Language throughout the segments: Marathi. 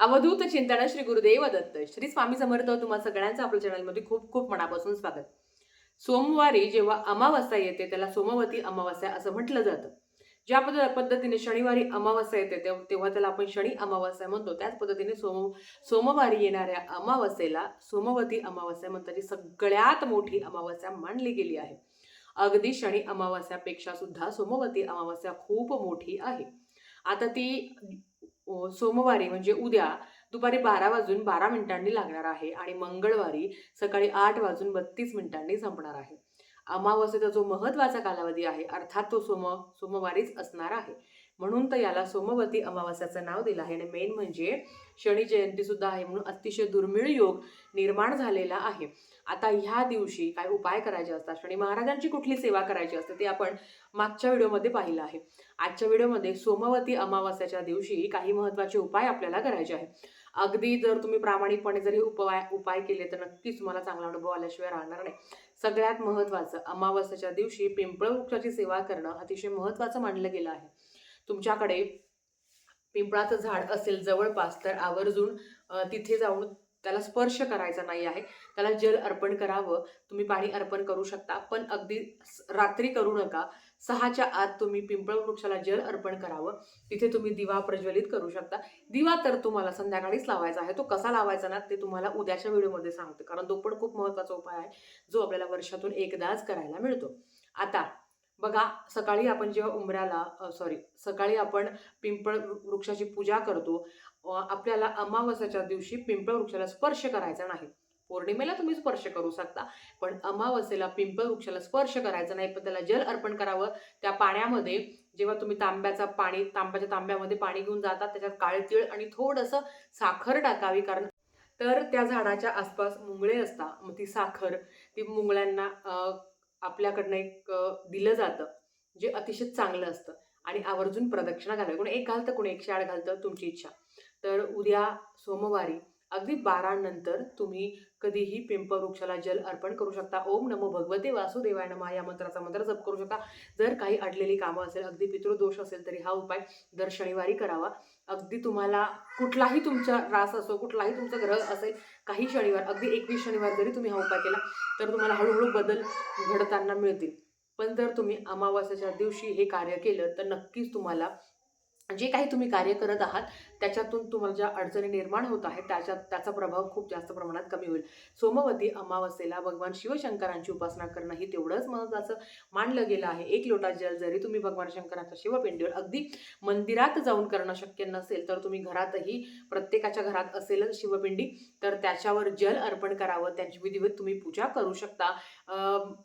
अवधूत चिंतन श्री गुरुदेव दत्त. श्री स्वामी समर्थ तुम्हा सगळ्यांचं आपल्या चॅनलमध्ये खूप खूप मनापासून स्वागत. सोमवारी जेव्हा अमावस्या येते त्याला सोमवती अमावस्या असं म्हटलं जातं. ज्या पद्ध- पद्धतीने शनिवारी अमावस्या येते तेव्हा तेव्हा त्याला आपण शनी अमावस्या म्हणतो. त्याच पद्धतीने सोम सोमवारी येणाऱ्या अमावस्येला सोमवती अमावस्या म्हणतात जी सगळ्यात मोठी अमावस्या मानली गेली आहे. अगदी शनी अमावस्यापेक्षा सुद्धा सोमवती अमावस्या खूप मोठी आहे. आता ती सोमवारी म्हणजे उद्या दुपारी बारा वाजून बारा मिनिटांनी लागणार आहे आणि मंगळवारी सकाळी आठ वाजून बत्तीस मिनिटांनी संपणार आहे. अमावस्येचा जो महत्त्वाचा कालावधी आहे अर्थात तो सोम सोमवारीच असणार आहे. म्हणून तर याला सोमवती अमावस्याचं नाव दिलं आहे. आणि मेन म्हणजे शनी जयंतीसुद्धा आहे म्हणून अतिशय दुर्मिळ योग निर्माण झालेला आहे. आता ह्या दिवशी काय उपाय करायचे असतात? शनी महाराजांची कुठली सेवा करायची असते ते आपण मागच्या व्हिडिओमध्ये पाहिलं आहे. आजच्या व्हिडिओमध्ये सोमवती अमावस्याच्या दिवशी काही महत्त्वाचे उपाय आपल्याला करायचे आहे अगदी जर तुम्ही प्रामाणिकपणे जर हे उपाय उपाय केले तर नक्कीच तुम्हाला चांगला अनुभव आल्याशिवाय राहणार नाही. सगळ्यात महत्त्वाचं अमावस्याच्या दिवशी पिंपळ वृक्षाची सेवा करणं अतिशय महत्त्वाचं मानलं गेलं आहे. तुमच्याकडे पिंपळाचं झाड असेल जवळपास तर आवर्जून तिथे जाऊन त्याला स्पर्श करायचा नाही आहे. त्याला जल अर्पण करावं. तुम्ही पाणी अर्पण करू शकता पण अगदी रात्री करू नका. सहाच्या आत तुम्ही पिंपळ वृक्षाला जल अर्पण करावं. तिथे तुम्ही दिवा प्रज्वलित करू शकता. दिवा तर तुम्हाला संध्याकाळीच लावायचा आहे. तो कसा लावायचा ना ते तुम्हाला उद्याच्या व्हिडिओमध्ये सांगते. कारण तो पण खूप महत्त्वाचा उपाय आहे जो आपल्याला वर्षातून एकदाच करायला मिळतो. आता बघा सकाळी आपण जेव्हा उंबऱ्याला सॉरी सकाळी आपण पिंपळ वृक्षाची पूजा करतो आपल्याला अमावस्याच्या दिवशी पिंपळ वृक्षाला स्पर्श करायचा नाही. पौर्णिमेला तुम्ही स्पर्श करू शकता पण अमावस्येला पिंपळ वृक्षाला स्पर्श करायचा नाही पण त्याला जल अर्पण करावं. त्या पाण्यामध्ये जेव्हा तुम्ही तांब्याचा पाणी तांब्याच्या तांब्यामध्ये पाणी घेऊन जातात त्याच्यात काळे तीळ आणि थोडंसं साखर टाकावी कारण तर त्या झाडाच्या आसपास मुंगळे असतात. मग ती साखर ती मुंगळ्यांना आपल्याकडनं एक दिलं जातं जे अतिशय चांगलं असतं. आणि आवर्जून प्रदक्षिणा घालावी कोणी एक घालतं कोणी एकशे आठ घालतं तुमची इच्छा. तर उद्या सोमवारी अगदी बारानंतर तुम्ही कधीही पिंप वृक्षाला जल अर्पण करू शकता. ओम नमो भगवते वासुदेवाय नमः. या मंत्राचा मंत्र जप करू शकता. जर काही अडलेली कामं असेल अगदी पितृदोष असेल तरी हा उपाय दर शनिवारी करावा. अगदी तुम्हाला कुठलाही तुमचा रास असो कुठलाही तुमचा ग्रह असेल काही शनिवार अगदी एकवीस शनिवार जरी तुम्ही हा उपाय केला तर तुम्हाला हळूहळू बदल घडताना मिळतील. पण जर तुम्ही अमावस्याच्या दिवशी हे कार्य केलं तर नक्कीच तुम्हाला जे काही तुम्ही कार्य करत आहात त्याच्यातून तुम्हाला ज्या अडचणी निर्माण होत आहेत त्याच्यात त्याचा प्रभाव खूप जास्त प्रमाणात कमी होईल. सोमवती अमावस्येला भगवान शिवशंकरांची उपासना करणं ही तेवढंच महत्त्वाचं मानलं गेलं आहे. एक लोटा जल जरी तुम्ही भगवान शंकराच्या शिवपिंडीवर अगदी मंदिरात जाऊन करणं शक्य नसेल तर तुम्ही घरातही प्रत्येकाच्या घरात असेलच शिवपिंडी तर त्याच्यावर जल अर्पण करावं त्यांची विधिवत तुम्ही पूजा करू शकता.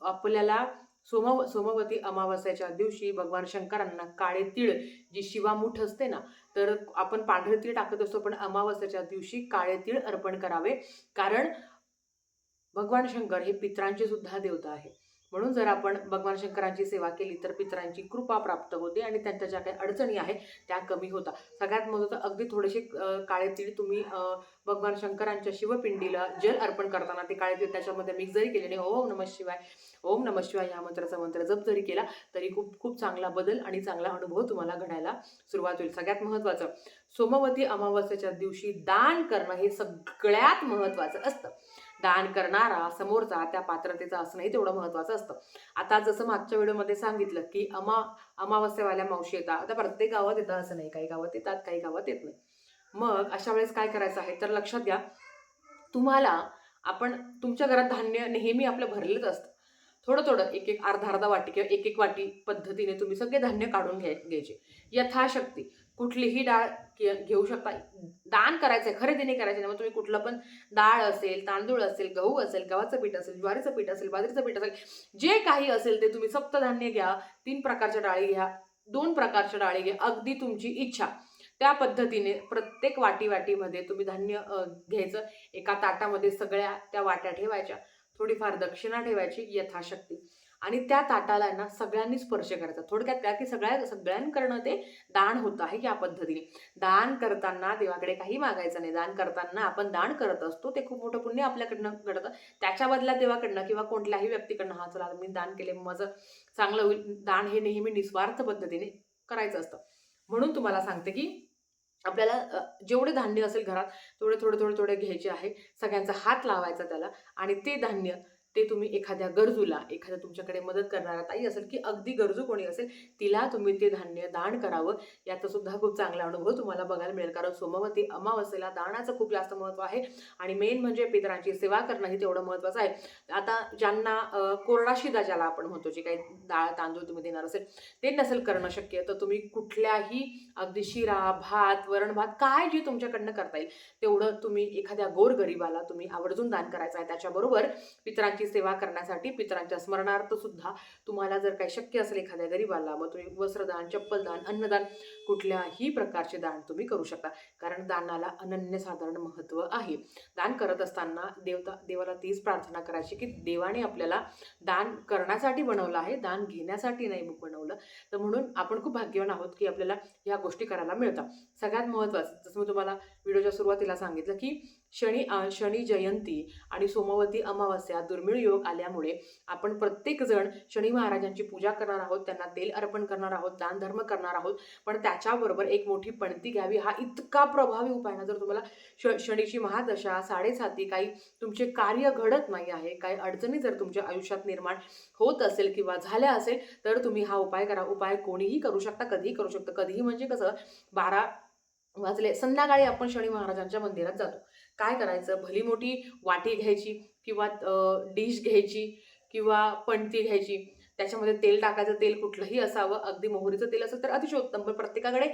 आपल्याला सोम सोमवती अमावस्याच्या दिवशी भगवान शंकरांना काळे तीळ जी शिवामूठ असते ना तर आपण पांढरे तीळ टाकत असतो पण अमावस्याच्या दिवशी काळे तीळ अर्पण करावे. कारण भगवान शंकर हे पित्रांचे सुद्धा देवता आहे म्हणून जर आपण भगवान शंकरांची सेवा केली तर पितरांची कृपा प्राप्त होते आणि त्यांच्या ज्या काही अडचणी आहेत त्या कमी होतात. सगळ्यात महत्त्वाचं अगदी थोडेसे काळे तीळ तुम्ही भगवान शंकरांच्या शिवपिंडीला जल अर्पण करताना ते काळे तीळ त्याच्यामध्ये मिक्स जरी केले आणि ओम नमः शिवाय ओम नमः शिवाय या मंत्राचा मंत्र जप जरी केला तरी खूप खूप चांगला बदल आणि चांगला अनुभव तुम्हाला घडायला सुरुवात होईल. सगळ्यात महत्त्वाचं सोमवती अमावस्येच्या दिवशी दान करणं हे सगळ्यात महत्त्वाचं असतं. दान करणारा समोरचा त्या पात्रतेचा असणंही तेवढं महत्त्वाचं असतं. आता जसं मागच्या व्हिडिओमध्ये सांगितलं की अमा अमावस्यावाल्या मावशी येतात. आता प्रत्येक गावात येतात असं नाही. काही गावात येतात काही गावात येत नाही. मग अशा वेळेस काय करायचं आहे? तर लक्षात घ्या तुम्हाला आपण तुमच्या घरात धान्य नेहमी आपलं भरलेलंच असतं. थोडं थोडं एक एक अर्धा अर्धा वाटी किंवा एक एक वाटी पद्धतीने तुम्ही सगळे धान्य काढून घ्याय घ्यायचे. यथाशक्ती. कुठलीही डाळ घेऊ शकता. दान करायचं आहे खरेदी नाही करायचं मग तुम्ही कुठलं पण डाळ असेल तांदूळ असेल गहू असेल गव्हाचं पीठ असेल ज्वारीचं पीठ असेल बाजरीचं पीठ असेल जे काही असेल ते तुम्ही सप्तधान्य घ्या तीन प्रकारच्या डाळी घ्या दोन प्रकारच्या डाळी घ्या अगदी तुमची इच्छा. त्या पद्धतीने प्रत्येक वाटी वाटीमध्ये तुम्ही धान्य घ्यायचं. एका ताटामध्ये सगळ्या त्या वाट्या ठेवायच्या. थोडीफार दक्षिणा ठेवायची यथाशक्ती. आणि त्या ताटाला ना सगळ्यांनी स्पर्श करायचा. थोडक्यात त्या की सगळ्या सगळ्यांकडनं ते दान होत आहे या पद्धतीने. दान करताना देवाकडे काही मागायचं नाही. दान करताना आपण दान करत असतो. ते खूप मोठं पुण्य आपल्याकडनं घडतं. त्याच्या बदल्यात देवाकडनं किंवा कोणत्याही व्यक्तीकडनं हा चला मी दान केले माझं चांगलं होईल. दान हे नेहमी निस्वार्थ पद्धतीने करायचं असतं. म्हणून तुम्हाला सांगते की आपल्याला जेवढे धान्य असेल घरात तेवढे थोडे थोडे थोडे घ्यायचे आहे. सगळ्यांचा हात लावायचा त्याला आणि ते धान्य ते तुम्ही एखाद्या गरजूला एखाद्या तुमच्याकडे मदत करणारा ताई असेल की अगदी गरजू कोणी असेल तिला तुम्ही ते धान्य दान करावं. याचा सुद्धा खूप चांगला अनुभव तुम्हाला बघायला मिळेल. कारण सोमवती अमावस्येला दानाचं खूप जास्त महत्त्व आहे. आणि मेन म्हणजे पितरांची सेवा करणं ही तेवढं महत्त्वाचं आहे. आता ज्यांना कोरडाशिदा ज्याला आपण म्हणतो जे काही डाळ तांदूळ तुम्ही देणार असेल ते नसेल करणं शक्य. तर तुम्ही कुठल्याही अगदी शिरा भात वरण भात काय जे तुमच्याकडनं करता येईल तेवढं तुम्ही एखाद्या गोरगरिबाला तुम्ही आवर्जून दान करायचं आहे. त्याच्याबरोबर पितरांची सेवा करण्यासाठी पितरांच्या स्मरणार्थ सुद्धा तुम्हाला जर काही शक्य असेल एखाद्या गरीबाला मग तुम्ही वस्त्रदान चप्पलदान अन्नदान कुठल्याही प्रकारचे दान तुम्ही करू शकता. कारण दानाला अनन्यसाधारण महत्त्व आहे. दान करत असताना देवता देवाला तीच प्रार्थना करायची की देवाने आपल्याला दान करण्यासाठी बनवलं आहे दान घेण्यासाठी नाही बनवलं. तर म्हणून आपण खूप भाग्यवान आहोत की आपल्याला ह्या गोष्टी करायला मिळतात. सगळ्यात महत्त्वाचं जसं मी तुम्हाला व्हिडिओच्या सुरुवातीला सांगितलं की शनी शनी जयंती आणि सोमवती अमावस्या दुर्मिळ योग आल्यामुळे आपण प्रत्येकजण शनी महाराजांची पूजा करणार आहोत त्यांना तेल अर्पण करणार आहोत दानधर्म करणार आहोत. पण त्याच्याबरोबर एक मोठी पणती घ्यावी हा इतका प्रभावी उपाय ना जर तुम्हाला श शनीची महादशा साडेसाती काही तुमचे कार्य घडत नाही आहे काही अडचणी जर तुमच्या आयुष्यात निर्माण होत असेल किंवा झाल्या असेल तर तुम्ही हा उपाय करा. उपाय कोणीही करू शकता कधीही करू शकता. कधीही म्हणजे कसं बारा वाजले संध्याकाळी आपण शनी महाराजांच्या मंदिरात जातो. काय करायचं? भली मोठी वाटी घ्यायची किंवा डिश घ्यायची किंवा पणती घ्यायची. त्याच्यामध्ये तेल टाकायचं तेल कुठलंही असावं. अगदी मोहरीचं तेल असेल तर अतिशय उत्तम पण प्रत्येकाकडे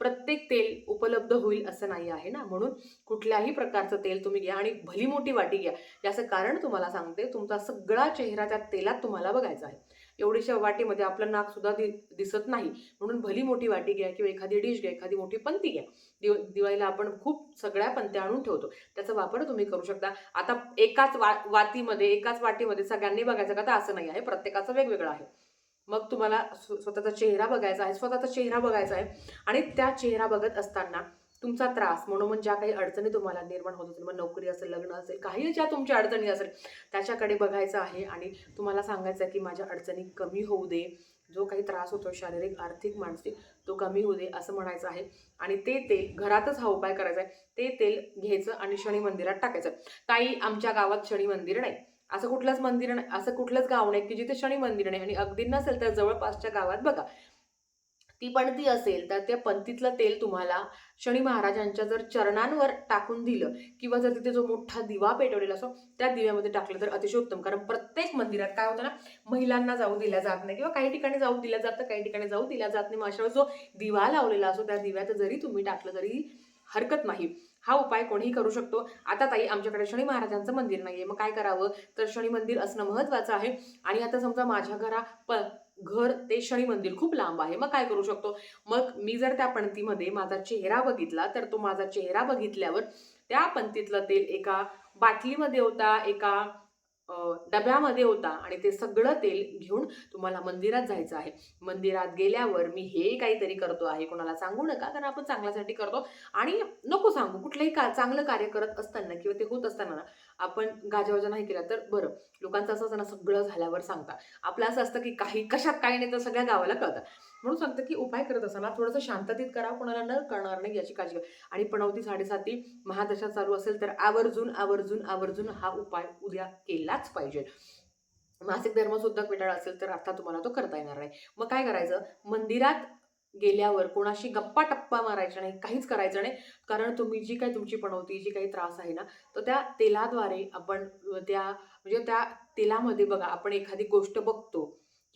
प्रत्येक तेल उपलब्ध होईल असं नाही आहे ना? म्हणून कुठल्याही प्रकारचं तेल तुम्ही घ्या आणि भली मोठी वाटी घ्या. याचं कारण तुम्हाला सांगते तुमचा सगळा चेहरा त्या तेलात तुम्हाला बघायचा आहे. एवढीशा वाटीमध्ये आपलं नाक सुद्धा दि दिसत नाही. म्हणून भली मोठी वाटी घ्या किंवा एखादी डिश घ्या एखादी मोठी पंती घ्या. दिव दिवाळीला आपण खूप सगळ्या पंत्या आणून ठेवतो. त्याचा वापर तुम्ही करू शकता. आता एकाच वा वातीमध्ये एकाच वाटीमध्ये सगळ्यांनी बघायचं का? तर असं नाही आहे. प्रत्येकाचं वेगवेगळं आहे. मग तुम्हाला स्वतःचा चेहरा बघायचा आहे स्वतःचा चेहरा बघायचा आहे. आणि त्या चेहरा बघत असताना तुमचा त्रास म्हणून ज्या काही अडचणी तुम्हाला निर्माण होत असेल मग नोकरी असेल लग्न असेल काही ज्या तुमच्या अडचणी असेल त्याच्याकडे बघायचं आहे आणि तुम्हाला सांगायचं आहे की माझ्या अडचणी कमी होऊ दे. जो काही त्रास होतो शारीरिक आर्थिक मानसिक तो कमी होऊ दे असं म्हणायचं आहे. आणि ते तेल घरातच हा उपाय करायचा आहे. ते तेल घ्यायचं आणि शनी मंदिरात टाकायचं. काही आमच्या गावात शनी मंदिर नाही. असं कुठलंच मंदिर नाही असं कुठलंच गाव नाही की जिथे शनी मंदिर नाही. आणि अगदी नसेल तर जवळपासच्या गावात बघा. ती पणती असेल तर त्या पणतीतलं तेल तुम्हाला शनी महाराजांच्या जर चरणांवर टाकून दिलं किंवा जर तिथे जो मोठा दिवा पेटवलेला असो त्या दिव्यामध्ये टाकलं तर अतिशय उत्तम. कारण प्रत्येक मंदिरात काय होतं ना महिलांना जाऊ दिल्या जात नाही किंवा काही ठिकाणी जाऊ दिल्या जातं काही ठिकाणी जाऊ दिल्या जात नाही. मग अशा जो दिवा लावलेला असो त्या दिव्यात जरी तुम्ही टाकलं तरी हरकत नाही. हा उपाय कोणीही करू शकतो. आता ताई आमच्याकडे शनी महाराजांचं मंदिर नाही आहे मग काय करावं? तर शनी मंदिर असणं महत्वाचं आहे. आणि आता समजा माझ्या घरा प घर ते शनी मंदिर खूप लांब आहे. मग काय करू शकतो? मग मी जर त्या पणतीमध्ये माझा चेहरा बघितला तर तो माझा चेहरा बघितल्यावर त्या पंतीतलं तेल एका बाटलीमध्ये होता एका डब्यामध्ये होता आणि ते सगळं तेल घेऊन तुम्हाला मंदिरात जायचं आहे. मंदिरात गेल्यावर मी हे काहीतरी करतो आहे. कोणाला सांगू नका कारण आपण चांगल्यासाठी करतो. आणि नको सांगू कुठलंही का चांगलं कार्य करत असताना किंवा ते होत असताना आपण गाजावाजा नाही केला तर बरं. लोकांचं असं असतं सगळं झाल्यावर सांगता. आपलं असं असतं की काही कशात काही नाही तर सगळ्या गावाला कळतं. म्हणून सांगतं की उपाय करत असताना थोडंसं शांततेत करा कोणाला न कळणार नाही याची काळजी घ्या. आणि पणवती साडेसाती महादशा चालू असेल तर आवर्जून आवर्जून आवर्जून हा उपाय उद्या केलाच पाहिजे. मासिक धर्मसुद्धा सुद्धा असेल तर अर्थात तुम्हाला तो करता येणार नाही. मग काय करायचं? मंदिरात गेल्यावर कोणाशी गप्पा टप्पा मारायचा नाही काहीच करायचं नाही. कारण तुम्ही जी काही तुमची पणवती जी काही त्रास आहे ना तर त्या तेलाद्वारे आपण त्या म्हणजे त्या तेलामध्ये बघा आपण एखादी गोष्ट बघतो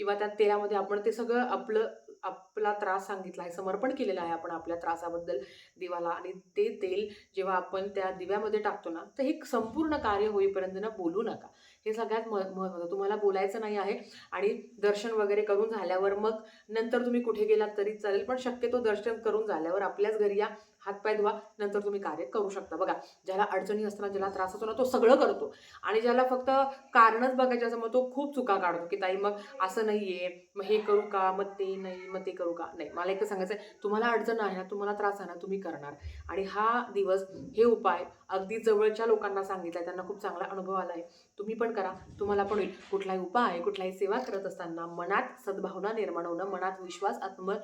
किंवा त्या तेलामध्ये आपण ते सगळं आपलं आपला त्रास सांगितला आहे समर्पण केलेलं आहे आपण आपल्या त्रासाबद्दल देवाला. आणि ते तेल जेव्हा आपण त्या दिव्यामध्ये टाकतो ना तर हे संपूर्ण कार्य होईपर्यंत ना बोलू नका. हे सगळ्यात मह महत्त्वाचं. तुम्हाला बोलायचं नाही आहे आणि दर्शन वगैरे करून झाल्यावर मग नंतर तुम्ही कुठे गेलात तरी चालेल पण शक्यतो दर्शन करून झाल्यावर आपल्याच घरी या. हातपाय धुवा नंतर तुम्ही कार्य करू शकता. बघा ज्याला अडचणी असताना ज्याला त्रास असतो ना तो सगळं करतो. आणि ज्याला फक्त कारणच बघायचं असं मग तो खूप चुका काढतो की ताई मग असं नाही आहे मग हे करू का? मग ते नाही मग ते करू का? नाही मला एकच सांगायचं आहे तुम्हाला अडचण आहे ना तुम्हाला त्रास आहे ना तुम्ही करणार. आणि हा दिवस हे उपाय अगदी जवळच्या लोकांना सांगितला आहे त्यांना खूप चांगला अनुभव आला आहे तुम्ही पण करा तुम्हाला पण होईल. कुठलाही उपाय कुठलाही सेवा करत असताना मनात सद्भावना निर्माण होणं मनात विश्वास आत्म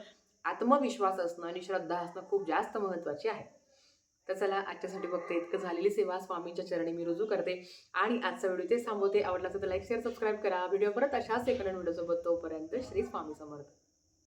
आत्मविश्वास असणं आणि श्रद्धा असणं खूप जास्त महत्त्वाची आहे. तर चला आजच्यासाठी बघते इतकं झालेली सेवा स्वामींच्या चरणी मी रुजू करते आणि आजचा व्हिडिओ ते थांबवते. आवडला तर लाईक शेअर सबस्क्राईब करा. व्हिडिओ परत अशाच एखाद्या व्हिडिओसोबत तोपर्यंत श्री स्वामी समर्थ.